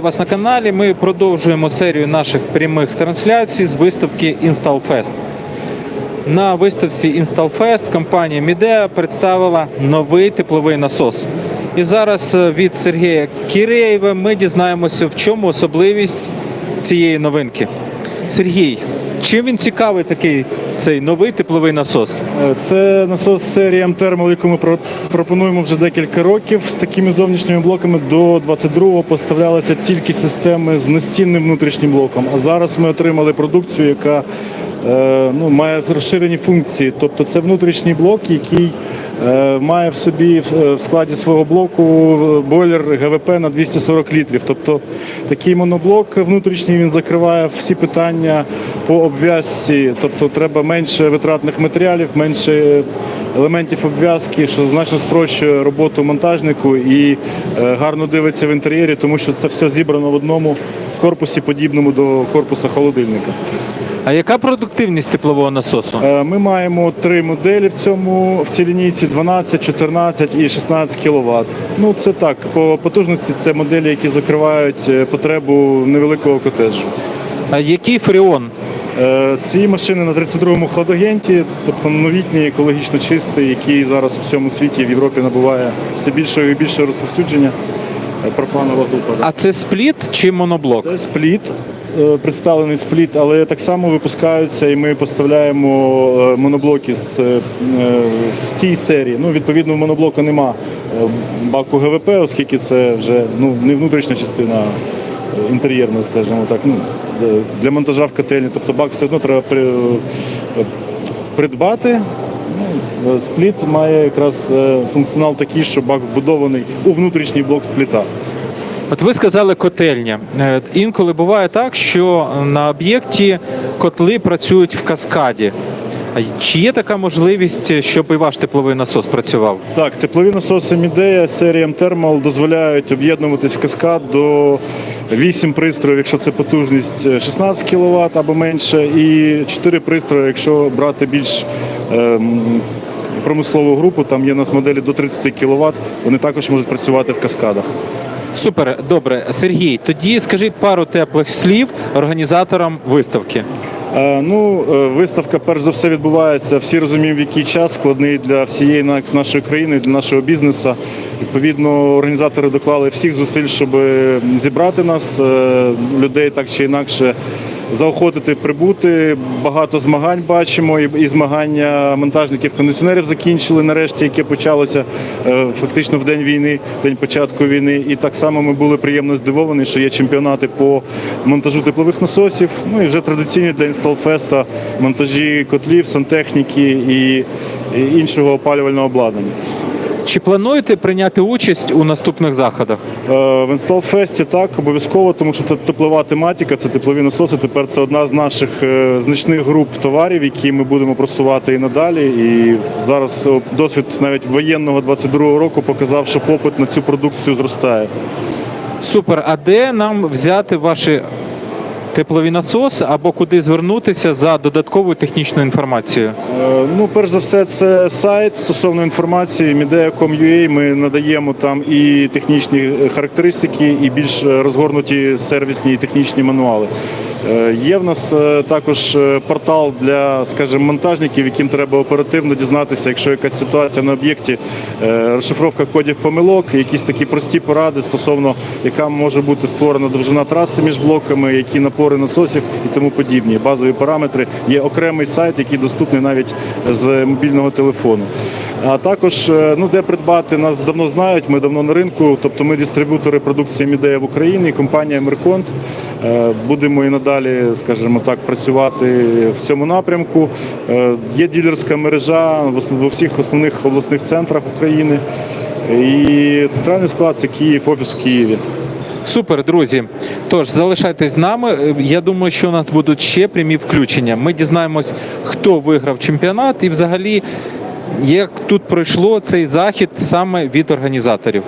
Вас на каналі. Ми продовжуємо серію наших прямих трансляцій з виставки InstallFest. На виставці InstallFest компанія Midea представила новий тепловий насос. І зараз е, від Сергія Кіреєва ми дізнаємося, в чому особливість цієї новинки. Сергій, чим він цікавий такий цей новий тепловий насос? Е, Це насос серії М-Thermal, яку ми пропонуємо вже декілька років. З такими зовнішніми блоками до 22-го поставлялися тільки системи з настінним внутрішнім блоком. А зараз ми отримали продукцію, яка е, ну, має розширені функції. Тобто це внутрішній блок, який має в собі в- е, складі свого блоку е, бойлер ГВП на 240 літрів. Тобто такий моноблок внутрішній він закриває всі питання по обв'язці. Тобто треба менше витратних матеріалів, менше елементів обв'язки, що значно спрощує роботу монтажнику і е, гарно дивиться в інтер'єрі, тому що це все зібрано в одному корпусі, подібному до корпуса холодильника. А яка продуктивність теплового насосу? Е, Ми маємо три моделі в цьому в цій лінійці: 12, 14 і 16 кВт. Ну це так. По потужності це моделі, які закривають е, потребу невеликого котеджу. А який фреон? Е, Ці машини на 32-му хладагенті, тобто новітній, екологічно чистий, який зараз у всьому світі в Європі набуває все більшого і більшого розповсюдження. е, Пропанова група. А це спліт чи моноблок? Це спліт, представлений спліт, але так само випускаються і ми поставляємо е, моноблоки з, е, е, з цієї серії. Ну, відповідно, моноблоку нема е, баку ГВП, оскільки це вже ну, не внутрішня частина е, інтер'єрна, скажімо так. Ну, для монтажа в котельні. Тобто бак все одно треба при- е, придбати. Ну, е, Спліт має якраз е, функціонал такий, що бак вбудований у внутрішній блок спліта. От ви сказали котельня. Е, Інколи буває так, що на об'єкті котли працюють в каскаді. Чи є така можливість, щоб і ваш тепловий насос працював? Так, теплові насоси Midea серії Thermal дозволяють об'єднуватись в каскад до 8 пристроїв, якщо це потужність е, 16 кВт або менше, і 4 пристрої, якщо брати більш ем, промислову групу, там є у нас моделі до 30 кВт, вони також можуть працювати в каскадах. Супер, добре, Сергій. Тоді скажіть пару теплих слів організаторам виставки. Е, Ну, е, виставка перш за все відбувається. Всі розуміють, в який час складний для всієї нашої країни, для нашого бізнесу. Відповідно, організатори доклали всіх зусиль, щоб зібрати нас, е, людей так чи інакше. Заохотити прибути. Багато змагань бачимо, і, змагання монтажників кондиціонерів закінчили нарешті, яке почалося е, фактично в день війни, день початку війни. І так само ми були приємно здивовані, що є чемпіонати по монтажу теплових насосів. Ну і вже традиційні для інсталфеста монтажі котлів, сантехніки і іншого опалювального обладнання. Чи плануєте прийняти участь у наступних заходах? Е, В інсталфесті так обов'язково, тому що це теплова тематика, це теплові насоси. Тепер це одна з наших е, значних груп товарів, які ми будемо просувати і надалі. І зараз е, досвід навіть воєнного 22-го року показав, що попит на цю продукцію зростає. Супер. А де нам взяти ваші теплові насоси або куди звернутися за додатковою технічною інформацією? Е, Ну, перш за все, це сайт стосовно інформації Midea.com.ua. Ми надаємо там і технічні характеристики, і більш розгорнуті сервісні і технічні мануали. Е, Є в нас е, також е, портал для, скажімо, монтажників, яким треба оперативно дізнатися, якщо якась ситуація на об'єкті, розшифровка кодів помилок, якісь такі прості поради стосовно, яка може бути створена довжина траси між блоками, які напори насосів і тому подібні. Базові параметри. Є окремий сайт, який доступний навіть з мобільного телефону. А також ну де придбати нас давно знають. Ми давно на ринку. Тобто ми дистриб'ютори продукції Мідея в Україні, компанія Мерконт. Е, Будемо і надалі, скажімо так, працювати в цьому напрямку. Е, Є ділерська мережа в всіх основних обласних центрах України. І центральний склад це Київ, офіс в Києві. Супер, друзі. Тож залишайтесь з нами. Е, Я думаю, що у нас будуть ще прямі включення. Ми дізнаємось, хто виграв чемпіонат, і взагалі як тут пройшло цей захід саме від організаторів.